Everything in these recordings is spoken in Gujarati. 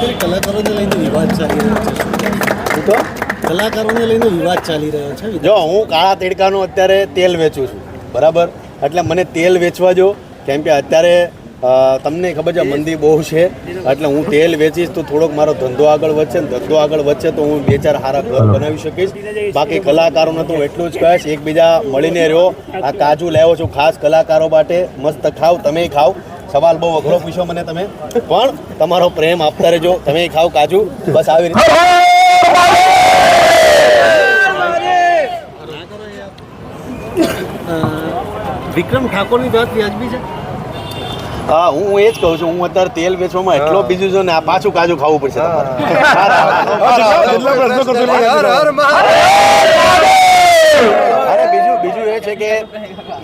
કલાકારોને લઈને વિવાદ ચાલી રહ્યો છે. તો કલાકારોને લઈને વિવાદ ચાલી રહ્યો છે જો હું કાળા તેડકાનું અત્યારે તેલ વેચું છું બરાબર? એટલે મને તેલ વેચવા જો કેમ કે અત્યારે તમને ખબર છે મંદી બહુ છે એટલે હું તેલ વેચીશ તો થોડોક મારો ધંધો આગળ વધશે ને ધંધો આગળ વધશે તો હું બે ચાર સારા ઘર બનાવી શકીશ. બાકી કલાકારોને તો એટલું જ કહીશ એકબીજા મળીને રહ્યો આ કાજુ લાવ્યો છું ખાસ કલાકારો માટે. મસ્ત ખાવ તમે ખાવ. સવાલ બહુ અઘરો પૂછ્યો મને તમે. પણ તમારો પ્રેમ આપતા રહેજો તમે ખાવ કાજુ બસ આવી રીતે. વિક્રમ ઠાકોરની વાત વ્યાજબી છે? હા હું એ જ કહું છું હું અત્યારે તેલ વેચવામાં એટલો બીજું છું ને આ પાછું કાજુ ખાવું પડશે એ છે કે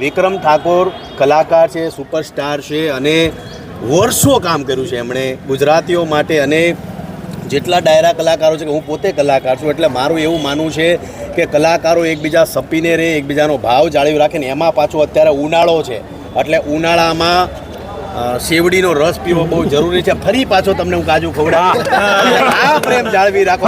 વિક્રમ ઠાકોર કલાકાર છે સુપરસ્ટાર છે અને વર્ષો કામ કર્યું છે એમણે ગુજરાતીઓ માટે અને જેટલા ડાયરા કલાકારો છે કે હું પોતે કલાકાર છું એટલે મારું એવું માનવું છે કે કલાકારો એકબીજા સપીને રહે એકબીજાનો ભાવ જાળવી રાખે ને એમાં પાછો અત્યારે ઉનાળો છે. એટલે ઉનાળામાં શેવડીનો રસ પીવો બહુ જરૂરી છે. ફરી પાછો તમને હું કાજુ ખવડાવું આ પ્રેમ જાળવી રાખો.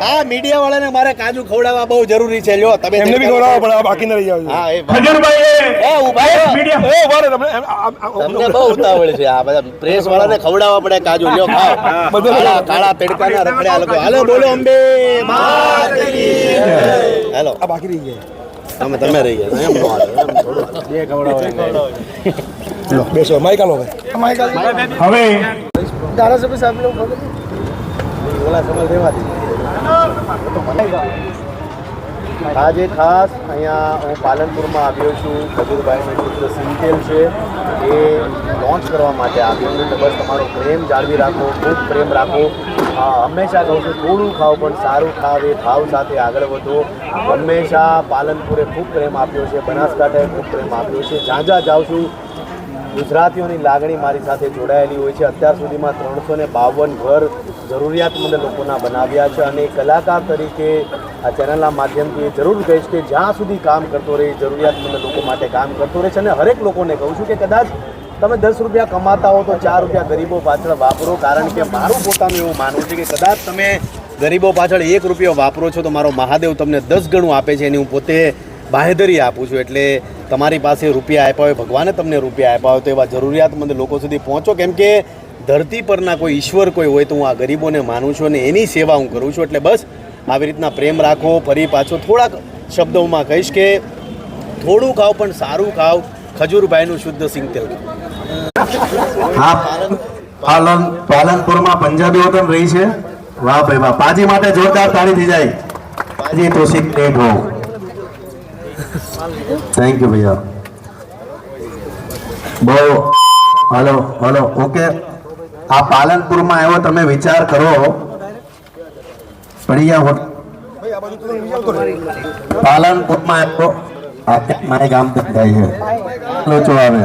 આ મીડિયા વાળાને મારે કાજુ ખવડાવવા બહુ જરૂરી છે. લ્યો તમે એમને બી ખવડાવવા પડે આ બાકી ન રહી જાવ હા એ વાત. એ ઊભા રહો. એ ઊભા રહો તમે તમને બહુ ઉતાવળ છે. આ બધા પ્રેસ વાળાને ખવડાવવા પડે કાજુ. લ્યો ખાઓ. બધા કાળા તડકાના રખડ્યા લોકો. હાલો બોલો અંબે. માત કી જય. આ બાકી રહી ગયા. તમે તમે રહી ગયા. એમ નો હાલે. બે ખવડાવો લો બેસો. માઈક આલો હવે. ધારાસભ્ય સાહેબ લોકો ઓલા સમય દેવાથી આજે ખાસ અહીંયા હું પાલનપુરમાં આવ્યો છું. ખજૂરભાઈનું પુત્ર સિંતેલ છે. એ લોન્ચ કરવા માટે આવ્યો છું. બસ તમારો પ્રેમ જાળવી રાખો, ખૂબ પ્રેમ રાખો. હંમેશા કહું છું, થોડું ખાઓ પણ સારું ખાવ, એ ભાવ સાથે આગળ વધો. હંમેશા પાલનપુરે ખૂબ પ્રેમ આપ્યો છે. બનાસકાંઠાએ ખૂબ પ્રેમ આપ્યો છે. જ્યાં જ્યાં જાઉં છું ગુજરાતીઓની લાગણી મારી સાથે જોડાયેલી હોય છે. અત્યાર સુધીમાં ત્રણસો ને બાવન ઘર જરૂરિયાતમંદ લોકોના બનાવ્યા છે અને કલાકાર તરીકે આ ચેનલના માધ્યમથી જરૂર કહીશ કે જ્યાં સુધી કામ કરતો રહે, જરૂરિયાતમંદ લોકો માટે કામ કરતો રહે છે અને હરેક લોકોને કહું છું કે કદાચ તમે દસ રૂપિયા કમાતા હો તો ચાર રૂપિયા ગરીબો પાછળ વાપરો, કારણ કે મારું પોતાનું એવું માનવું છે કે કદાચ તમે ગરીબો પાછળ એક રૂપિયો વાપરો છો તો મારો મહાદેવ તમને દસ ગણું આપે છે, એની હું પોતે બાહેધરી આપું છું એટલે તમારી પાસે રૂપિયા આપ્યા હોય, ભગવાને તમને રૂપિયા આપ્યા હોય તો એવા જરૂરિયાતમંદ લોકો સુધી પહોંચો. કેમ કે ધરતી પરના કોઈ ઈશ્વર કોઈ હોય તો હું આ ગરીબોને માનું છું અને એની સેવા હું કરું છું. એટલે બસ, આવી રીતના પ્રેમ રાખો, ફરી પાછો થોડાક શબ્દોમાં કહીશ કે થોડું ખાવ પણ સારું ખાવ, ખજૂરભાઈનું શુદ્ધ સિંગ તેલ હા પાલન પાલનપુરમાં પંજાબી હોટલ રહી છે? વાહ ભાઈ વાહ. પાજી માટે જોરદાર તાળી થઈ જાય. પાજી તો સિંહ ગ્રેટ હો થેન્ક યુ ભૈયા બહુ હલો હલો ઓકે આ પાલનપુરમાં આવ્યો તમે વિચાર કરો પડી ગયા હોટ પાલનપુરમાં આવ્યો આ મારે ગામ થાય છે લોચો આવે